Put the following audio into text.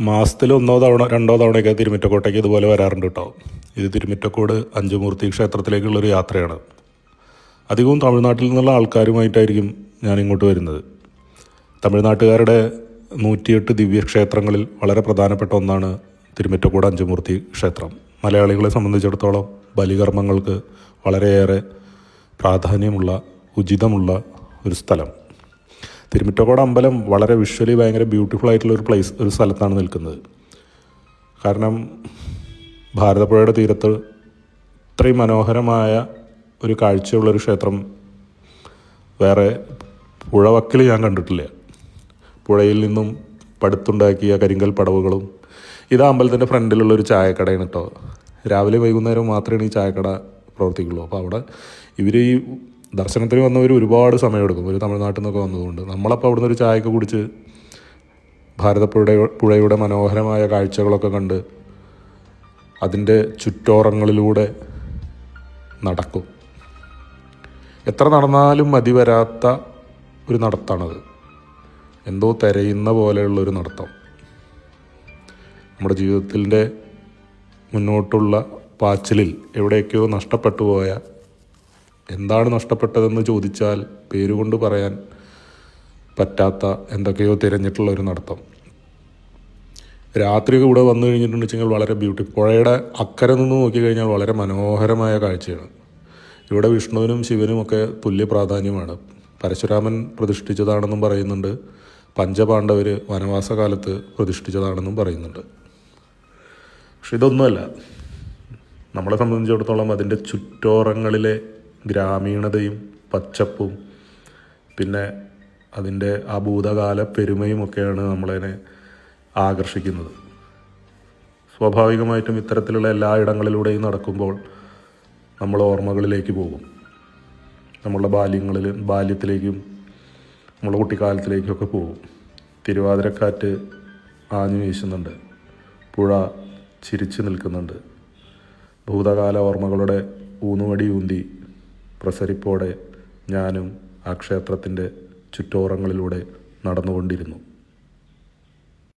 മാസത്തിൽ ഒന്നോ തവണ രണ്ടോ തവണയൊക്കെ തിരുമിറ്റക്കോട്ടേക്ക് ഇതുപോലെ വരാറുണ്ട് കേട്ടോ. ഇത് തിരുമിറ്റക്കോട് അഞ്ചുമൂർത്തി ക്ഷേത്രത്തിലേക്കുള്ളൊരു യാത്രയാണ്. അധികവും തമിഴ്നാട്ടിൽ നിന്നുള്ള ആൾക്കാരുമായിട്ടായിരിക്കും ഞാൻ ഇങ്ങോട്ട് വരുന്നത്. തമിഴ്നാട്ടുകാരുടെ നൂറ്റിയെട്ട് ദിവ്യക്ഷേത്രങ്ങളിൽ വളരെ പ്രധാനപ്പെട്ട ഒന്നാണ് തിരുമിറ്റക്കോട് അഞ്ചുമൂർത്തി ക്ഷേത്രം. മലയാളികളെ സംബന്ധിച്ചിടത്തോളം ബലികർമ്മങ്ങൾക്ക് വളരെയേറെ പ്രാധാന്യമുള്ള ഉചിതമുള്ള ഒരു സ്ഥലം. തിരുമിറ്റക്കോട് അമ്പലം വളരെ വിഷ്വലി ഭയങ്കര ബ്യൂട്ടിഫുൾ ആയിട്ടുള്ള ഒരു പ്ലേസ് ഒരു സ്ഥലത്താണ് നിൽക്കുന്നത്. കാരണം ഭാരതപ്പുഴയുടെ തീരത്ത് ഇത്രയും മനോഹരമായ ഒരു കാഴ്ചയുള്ളൊരു ക്ഷേത്രം വേറെ പുഴവക്കിൽ ഞാൻ കണ്ടിട്ടില്ല. പുഴയിൽ നിന്നും പടുത്തുണ്ടാക്കിയ കരിങ്കൽ പടവുകളും ഇത് അമ്പലത്തിന്റെ ഫ്രണ്ടിലുള്ള ഒരു ചായക്കടയാണ് കേട്ടോ രാവിലെ വൈകുന്നേരം മാത്രമേ ഈ ചായക്കട പ്രവർത്തിക്കുള്ളൂ. അപ്പോൾ അവിടെ ഇവർ ഈ ദർശനത്തിന് വന്നവർ ഒരുപാട് സമയമെടുക്കും. ഒരു തമിഴ്നാട്ടിൽ നിന്നൊക്കെ വന്നതുകൊണ്ട്. നമ്മളപ്പോൾ അവിടുന്ന് ഒരു ചായയൊക്കെ കുടിച്ച് ഭാരതപ്പുഴ പുഴയുടെ മനോഹരമായ കാഴ്ചകളൊക്കെ കണ്ട് അതിന്റെ ചുറ്റോറങ്ങളിലൂടെ നടക്കും. എത്ര നടന്നാലും മതി വരാത്ത ഒരു നടത്താണത്. എന്തോ തിരയുന്ന പോലെയുള്ളൊരു നടത്തം. നമ്മുടെ ജീവിതത്തിന്റെ മുന്നോട്ടുള്ള പാച്ചിലിൽ എവിടെയൊക്കെയോ നഷ്ടപ്പെട്ടു പോയ എന്താണ് നഷ്ടപ്പെട്ടതെന്ന് ചോദിച്ചാൽ പേരുകൊണ്ട് പറയാൻ പറ്റാത്ത എന്തൊക്കെയോ തിരഞ്ഞിട്ടുള്ള ഒരു നടത്തം. രാത്രി കൂടെ വന്നു കഴിഞ്ഞിട്ടുണ്ടെന്ന് വെച്ചാൽ വളരെ ബ്യൂട്ടി പുഴയുടെ അക്കരെ നിന്ന് നോക്കിക്കഴിഞ്ഞാൽ വളരെ മനോഹരമായ കാഴ്ചയാണ്. ഇവിടെ വിഷ്ണുവിനും ശിവനും ഒക്കെ തുല്യ പ്രാധാന്യമാണ്. പരശുരാമൻ പ്രതിഷ്ഠിച്ചതാണെന്നും പറയുന്നുണ്ട്. പഞ്ചപാണ്ഡവർ വനവാസകാലത്ത് പ്രതിഷ്ഠിച്ചതാണെന്നും പറയുന്നുണ്ട്. പക്ഷെ ഇതൊന്നുമല്ല. നമ്മളെ സംബന്ധിച്ചിടത്തോളം അതിന്റെ ചുറ്റോറങ്ങളിലെ ഗ്രാമീണതയും പച്ചപ്പും പിന്നെ അതിന്റെ ആ ഭൂതകാല പെരുമയും ഒക്കെയാണ് നമ്മളതിനെ ആകർഷിക്കുന്നത്. സ്വാഭാവികമായിട്ടും ഇത്തരത്തിലുള്ള എല്ലാ ഇടങ്ങളിലൂടെയും നടക്കുമ്പോൾ നമ്മൾ ഓർമ്മകളിലേക്ക് പോകും. നമ്മളുടെ ബാല്യങ്ങളിൽ ബാല്യത്തിലേക്കും നമ്മളെ കുട്ടിക്കാലത്തിലേക്കൊക്കെ പോകും. തിരുവാതിരക്കാറ്റ് ആഞ്ഞു വീശുന്നുണ്ട്. പുഴ ചിരിച്ചു നിൽക്കുന്നുണ്ട്. ഭൂതകാല ഓർമ്മകളുടെ ഊന്നുവടി ഊന്തി പ്രസരിപ്പോടെ ഞാനും ആ ക്ഷേത്രത്തിന്റെ ചുറ്റോറങ്ങളിലൂടെ നടന്നുകൊണ്ടിരുന്നു.